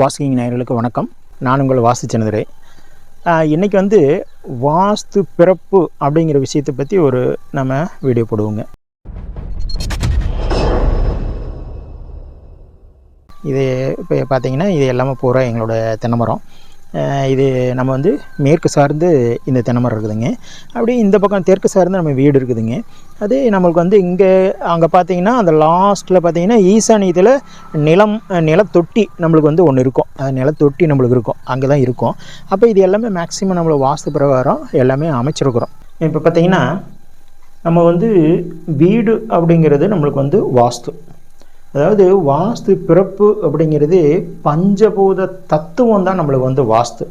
வாஸ்கிங் நேயர்களுக்கு வணக்கம். நான் உங்கள் வாசிச்சனதுரை இன்றைக்கி வந்து வாஸ்து பிறப்பு அப்படிங்கிற விஷயத்தை பற்றி ஒரு நம்ம வீடியோ போடுவோங்க. இது இப்போ பார்த்தீங்கன்னா இது எல்லாமே பூரா எங்களோட தென்னைமரம். இது நம்ம வந்து மேற்கு சார்ந்து இந்த தென்னமரம் இருக்குதுங்க. அப்படியே இந்த பக்கம் தெற்கு சார்ந்து நம்ம வீடு இருக்குதுங்க. அது நம்மளுக்கு வந்து இங்கே அங்கே பார்த்தீங்கன்னா அந்த லாஸ்ட்டில் பார்த்தீங்கன்னா ஈசானியத்தில் நிலம் நிலத்தொட்டி நம்மளுக்கு வந்து ஒன்று இருக்கும். அது நிலத்தொட்டி நம்மளுக்கு இருக்கும். அங்கே தான் இருக்கும். அப்போ இது எல்லாமே மேக்ஸிமம் நம்மளோட வாஸ்து பிரகாரம் எல்லாமே அமைச்சிருக்கிறோம். இப்போ பார்த்திங்கன்னா நம்ம வந்து வீடு அப்படிங்கிறது நம்மளுக்கு வந்து வாஸ்து. அதாவது வாஸ்து பிறப்பு அப்படிங்கிறது பஞ்சபூத தத்துவம் தான் நம்மளுக்கு வந்து வாஸ்து.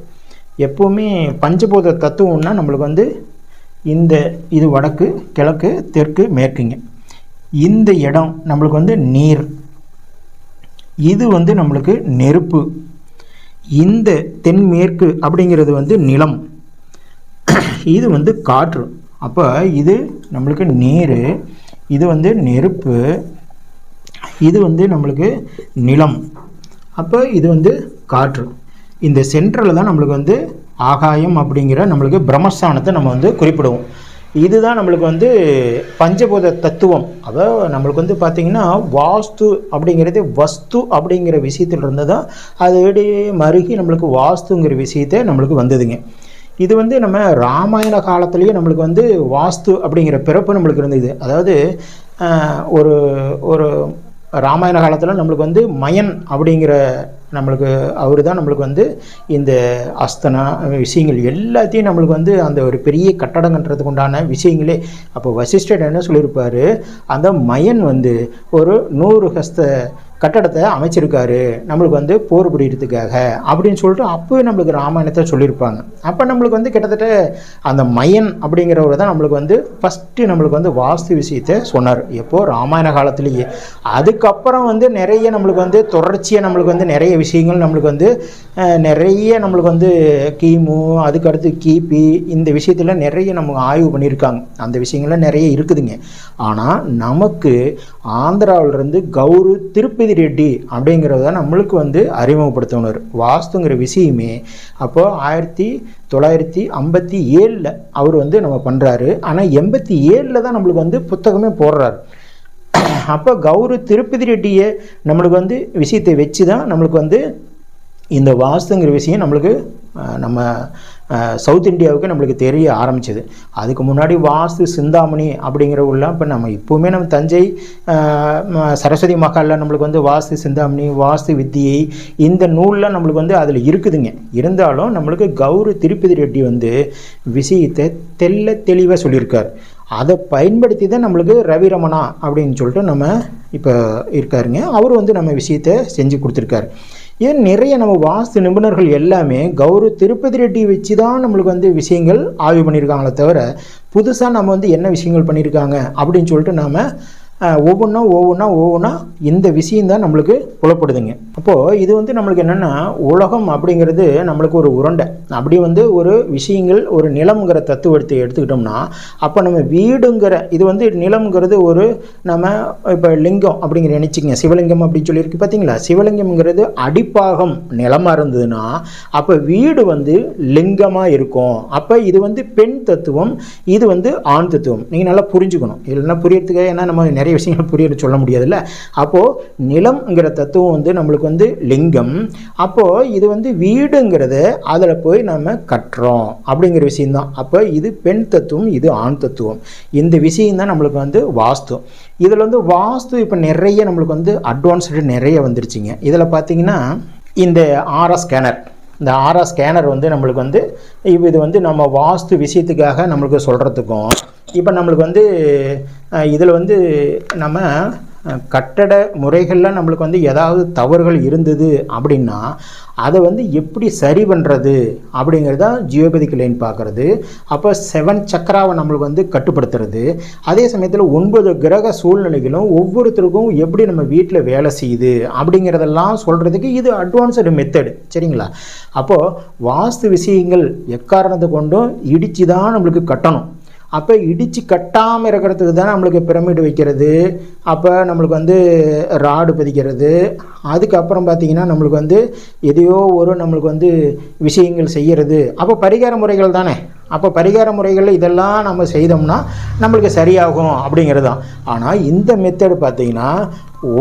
எப்போவுமே பஞ்சபூத தத்துவம்னா நம்மளுக்கு வந்து இந்த இது வடக்கு கிழக்கு தெற்கு மேற்குங்க. இந்த இடம் நம்மளுக்கு வந்து நீர். இது வந்து நம்மளுக்கு நெருப்பு. இந்த தென்மேற்கு அப்படிங்கிறது வந்து நிலம். இது வந்து காற்று. அப்போ இது நம்மளுக்கு நீர். இது வந்து நெருப்பு. இது வந்து நம்மளுக்கு நிலம். அப்போ இது வந்து காற்று. இந்த சென்ட்ரலில் தான் நம்மளுக்கு வந்து ஆகாயம் அப்படிங்கிற நம்மளுக்கு பிரம்மஸ்தானத்தை நம்ம வந்து குறிப்பிடுவோம். இதுதான் நம்மளுக்கு வந்து பஞ்சபூத தத்துவம். அதாவது நம்மளுக்கு வந்து பார்த்திங்கன்னா வாஸ்து அப்படிங்கிறது வஸ்து அப்படிங்கிற விஷயத்தில் இருந்து தான் அது மருகி நம்மளுக்கு வாஸ்துங்கிற விஷயத்தை நம்மளுக்கு வந்ததுங்க. இது வந்து நம்ம ராமாயண காலத்துலேயே நம்மளுக்கு வந்து வாஸ்து அப்படிங்கிற பிறப்பு நம்மளுக்கு இருந்தது. அதாவது ஒரு ஒரு ராமாயண காலத்தில் நம்மளுக்கு வந்து மயன் அப்படிங்கிற நம்மளுக்கு அவர் தான் நம்மளுக்கு வந்து இந்த அஸ்தனா விஷயங்கள் எல்லாத்தையும் நம்மளுக்கு வந்து அந்த ஒரு பெரிய கட்டடம் கட்டுறதுக்கு உண்டான விஷயங்களே. அப்போ வசிஷ்டர் என்ன சொல்லியிருப்பார்? அந்த மயன் வந்து ஒரு நூறு ஹஸ்த கட்டடத்தை அமைச்சிருக்காரு. நம்மளுக்கு வந்து போர் புரியறதுக்காக அப்படின்னு சொல்லிட்டு அப்போவே நம்மளுக்கு ராமாயணத்தை சொல்லியிருப்பாங்க. அப்போ நம்மளுக்கு வந்து கிட்டத்தட்ட அந்த மயன் அப்படிங்கிறவர் தான் நம்மளுக்கு வந்து ஃபஸ்ட்டு நம்மளுக்கு வந்து வாஸ்து விஷயத்தை சொன்னார். எப்போது ராமாயண காலத்திலேயே. அதுக்கப்புறம் வந்து நிறைய நம்மளுக்கு வந்து தொடர்ச்சியாக நம்மளுக்கு வந்து நிறைய விஷயங்கள் நம்மளுக்கு வந்து நிறைய நம்மளுக்கு வந்து கிமு அதுக்கடுத்து கிபி இந்த விஷயத்தில் நிறைய நம்ம ஆய்வு பண்ணியிருக்காங்க. அந்த விஷயங்கள்லாம் நிறைய இருக்குதுங்க. ஆனால் நமக்கு ஆந்திராவிலிருந்து கௌரு திருப்பதி ரெட்டி அப்படிங்கிறத நம்மளுக்கு வந்து அறிமுகப்படுத்தினார் வாஸ்துங்கிற விஷயமே அப்போது ஆயிரத்தி தொள்ளாயிரத்தி ஐம்பத்தி ஏழில் அவர் வந்து நம்ம பண்ணுறாரு ஆனால் எண்பத்தி ஏழில் தான் நம்மளுக்கு வந்து புத்தகமே போடுறாரு. அப்போ கௌரு திருப்பதி ரெட்டியை நம்மளுக்கு வந்து விஷயத்தை வச்சு தான் நம்மளுக்கு வந்து இந்த வாஸ்துங்கிற விஷயம் நம்மளுக்கு நம்ம சவுத் இந்தியாவுக்கு நம்மளுக்கு தெரிய ஆரம்பிச்சது. அதுக்கு முன்னாடி வாஸ்து சிந்தாமணி அப்படிங்கிற இப்போ நம்ம இப்போவுமே நம்ம தஞ்சை ம- சரஸ்வதி மகாலில் நம்மளுக்கு வந்து வாஸ்து சிந்தாமணி வாஸ்து வித்தியை இந்த நூல்லாம் நம்மளுக்கு வந்து அதில் இருக்குதுங்க. இருந்தாலும் நம்மளுக்கு கௌரு திருப்பதி ரெட்டி வந்து விஷயத்தை தெல்ல தெளிவாக சொல்லியிருக்கார். அதை பயன்படுத்தி தான் நம்மளுக்கு ரவி ரமணா அப்படின்னு சொல்லிட்டு நம்ம இப்போ இருக்காருங்க. அவர் வந்து நம்ம விஷயத்தை செஞ்சு கொடுத்துருக்காரு. ஏன் நிறைய நம்ம வாஸ்து நிபுணர்கள் எல்லாமே கௌரவ திருப்பதி ரெட்டி வச்சு தான் நம்மளுக்கு வந்து விஷயங்கள் ஆய்வு பண்ணியிருக்காங்களே தவிர புதுசாக நம்ம வந்து என்ன விஷயங்கள் பண்ணியிருக்காங்க அப்படின்னு சொல்லிட்டு நாம் ஒவ்வொன்றா ஒவ்வொன்றா ஒவ்வொன்றா இந்த விஷயந்தான் நம்மளுக்கு புலப்படுதுங்க. அப்போது இது வந்து நம்மளுக்கு என்னென்னா உலகம் அப்படிங்கிறது நம்மளுக்கு ஒரு உருண்டை. அப்படி வந்து ஒரு விஷயங்கள் ஒரு நிலம்ங்கிற தத்துவத்தை எடுத்துக்கிட்டோம்னா அப்போ நம்ம வீடுங்கிற இது வந்து நிலம்ங்கிறது ஒரு நம்ம இப்போ லிங்கம் அப்படிங்கிற நினச்சிங்க சிவலிங்கம் அப்படின்னு சொல்லியிருக்கு பார்த்தீங்களா சிவலிங்கம்ங்கிறது அடிப்பாகம் நிலமாக இருந்ததுன்னா அப்போ வீடு வந்து லிங்கமாக இருக்கும். அப்போ இது வந்து பெண் தத்துவம் இது வந்து ஆண் தத்துவம். நீங்கள் நல்லா புரிஞ்சுக்கணும். இல்லைன்னா புரியறதுக்காக ஏன்னா நம்ம நிறைய விஷயங்கள் புரிய சொல்ல முடியாதுல்ல? அப்போது நிலம்ங்கிற தத்துவம் வந்து நம்மளுக்கு வந்து லிங்கம். அப்போது இது வந்து வீடுங்கிறது அதில் போய் நம்ம கட்டுறோம் அப்படிங்கிற விஷயந்தான் அப்போ இது பெண் தத்துவம் இது ஆண் தத்துவம். இந்த விஷயந்தான் நம்மளுக்கு வந்து வாஸ்து. இதில் வந்து வாஸ்து இப்போ நிறைய நம்மளுக்கு வந்து அட்வான்ஸ்டு நிறைய வந்துருச்சுங்க. இதில் பார்த்தீங்கன்னா இந்த ஆர்ஆர் ஸ்கேனர். இந்த ஆர்ஆர் ஸ்கேனர் வந்து நம்மளுக்கு வந்து இப்போ இது வந்து நம்ம வாஸ்து விஷயத்துக்காக நம்மளுக்கு சொல்கிறதுக்கும் இப்போ நம்மளுக்கு வந்து இதில் வந்து நம்ம கட்டட முறைகளில் நம்மளுக்கு வந்து ஏதாவது தவறுகள் இருந்தது அப்படின்னா அதை வந்து எப்படி சரி பண்ணுறது அப்படிங்கிறத ஜியோபதிக் லைன் பார்க்குறது. அப்போ செவன் சக்கராவை நம்மளுக்கு வந்து கட்டுப்படுத்துறது. அதே சமயத்தில் ஒன்பது கிரக சூழ்நிலைகளும் ஒவ்வொருத்தருக்கும் எப்படி நம்ம வீட்டில் வேலை செய்யுது அப்படிங்கிறதெல்லாம் சொல்கிறதுக்கு இது அட்வான்ஸ்டு மெத்தடு சரிங்களா? அப்போது வாஸ்து விஷயங்கள் எக்காரணத்தை கொண்டும் இடித்து தான் நம்மளுக்கு கட்டணும். அப்போ இடித்து கட்டாமல் இருக்கிறதுக்கு தான் நம்மளுக்கு பிரமிடு வைக்கிறது. அப்போ நம்மளுக்கு வந்து ராடு பதிக்கிறது. அதுக்கப்புறம் பார்த்திங்கன்னா நம்மளுக்கு வந்து எதையோ ஒரு நம்மளுக்கு வந்து விஷயங்கள் செய்கிறது அப்போ பரிகார முறைகள் தானே. அப்போ பரிகார முறைகள் இதெல்லாம் நம்ம செய்தோம்னா நம்மளுக்கு சரியாகும் அப்படிங்கிறது தான் ஆனால் இந்த மெத்தடு பார்த்திங்கன்னா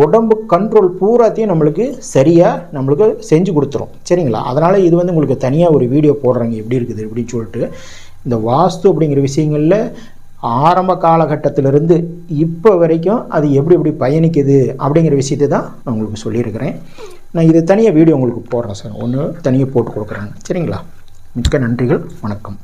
உடம்பு கண்ட்ரோல் பூராத்தையும் நம்மளுக்கு சரியாக நம்மளுக்கு செஞ்சு கொடுத்துரும். சரிங்களா? அதனால் இது வந்து உங்களுக்கு தனியாக ஒரு வீடியோ போடுறாங்க. எப்படி இருக்குது அப்படின்னு சொல்லிட்டு இந்த வாஸ்து அப்படிங்கிற விஷயங்களில் ஆரம்ப காலகட்டத்திலிருந்து இப்போ வரைக்கும் அது எப்படி எப்படி பயணிக்குது அப்படிங்கிற விஷயத்தை தான் நான் உங்களுக்கு சொல்லியிருக்கிறேன். நான் இது தனியாக வீடியோ உங்களுக்கு போடுறேன் சார். ஒன்று தனியாக போட்டு கொடுக்குறேன். சரிங்களா? மிக்க நன்றிகள். வணக்கம்.